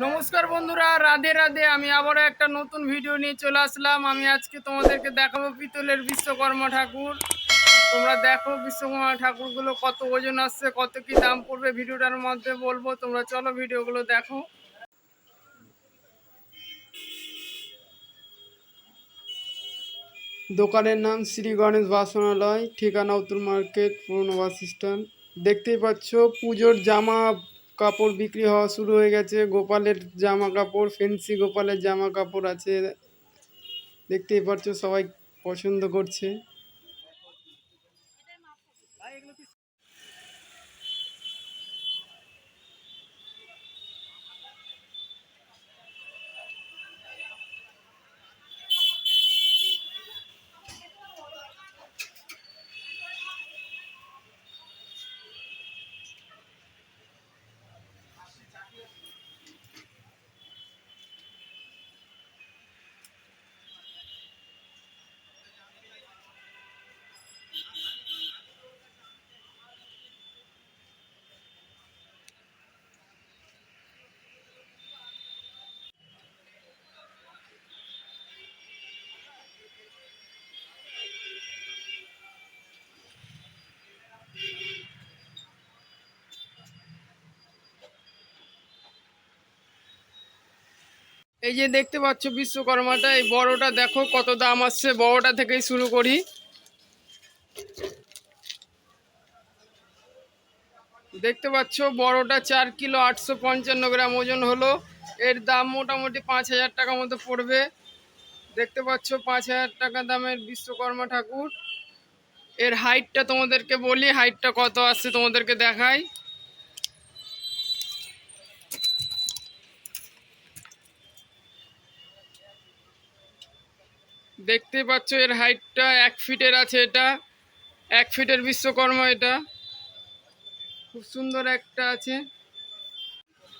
নমস্কার বন্ধুরা, রাধে রাধে। আমি আবারও একটা নতুন ভিডিও নিয়ে চলে আসলাম। আমি আজকে তোমাদেরকে দেখাবো পিতলের বিশ্বকর্মা ঠাকুর। তোমরা দেখো বিশ্বকর্মা ঠাকুরগুলো কত ওজন আসছে, কত কি দাম পড়বে ভিডিওটার মধ্যে বলব। তোমরা চলো ভিডিওগুলো দেখো। দোকানের নাম শ্রী গণেশ বাসনালয়, ঠিকানা উত্তর মার্কেট, পুরনো বাস স্ট্যান্ড। দেখতেই পাচ্ছ, পুজোর জামা কাপড় বিক্রি হওয়া শুরু হয়ে গেছে। গোপালের জামা কাপড় ফেন্সি গোপালের জামা কাপড় আছে। দেখতেই পাচ্ছ সবাই পছন্দ করছে। এই যে দেখতে পাচ্ছ বিশ্বকর্মাটা, এই বড়টা দেখো কত দাম আসছে, বড়টা থেকেই শুরু করি। দেখতে পাচ্ছ বড়টা চার কিলো আটশো পঞ্চান্ন গ্রাম ওজন হলো। এর দাম মোটামুটি পাঁচ হাজার টাকা মতো পড়বে। দেখতে পাচ্ছ পাঁচ হাজার টাকা দামের বিশ্বকর্মা ঠাকুর। এর হাইটটা তোমাদেরকে বলি হাইটটা কত আসছে তোমাদেরকে দেখাই। দেখতে পাচ্ছ এর হাইটটা এক ফিটের আছে এটা। এক ফিটের বিশ্বকর্মা এটা। খুব সুন্দর একটা আছে।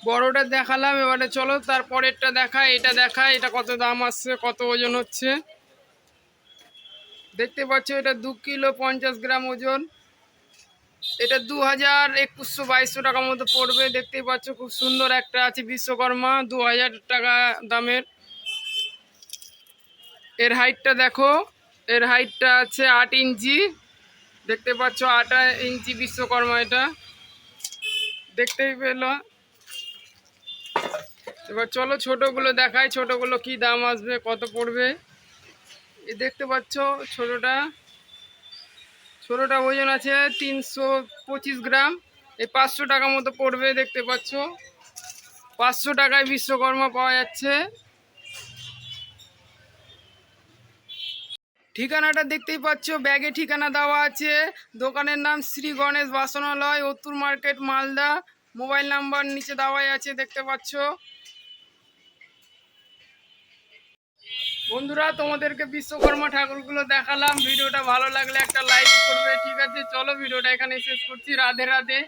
বড়টা দেখালাম, এবারে চলো তারপরেরটা দেখা এটা দেখা এটা কত দাম আসছে, কত ওজন হচ্ছে। দেখতে পাচ্ছ এটা দু কিলো পঞ্চাশ গ্রাম ওজন। এটা দু হাজার একুশশো বাইশশো টাকার মতো পড়বে। দেখতেই পাচ্ছ খুব সুন্দর একটা আছে বিশ্বকর্মা, দু হাজার টাকা দামের। এর হাইটটা দেখো। এর হাইটটা আছে আট ইঞ্চি। দেখতে পাচ্ছ আট ইঞ্চি বিশ্বকর্মা এটা। দেখতেই পেল। এবার চলো ছোটোগুলো দেখাই। ছোটোগুলো কি দাম আসবে, কত পড়বে? এ দেখতে পাচ্ছ ছোটোটা। ছোটোটা ওজন আছে তিনশো পঁচিশ গ্রাম। এই পাঁচশো টাকা মতো পড়বে, দেখতে পাচ্ছ। পাঁচশো টাকায় বিশ্বকর্মা পাওয়া যাচ্ছে। ঠিকানাটা দেখতেই পাচ্ছ, ব্যাগে ঠিকানা দেওয়া আছে। দোকানের নাম শ্রী গণেশ বাসনালয় উত্তর মার্কেট, মালদা। মোবাইল নাম্বার নিচে দেওয়াই আছে, দেখতে পাচ্ছ। বন্ধুরা, তোমাদেরকে বিশ্বকর্মা ঠাকুরগুলো দেখালাম। ভিডিওটা ভালো লাগলে একটা লাইক করবে, ঠিক আছে? চলো, ভিডিওটা এখানে শেষ করছি। রাধে রাধে।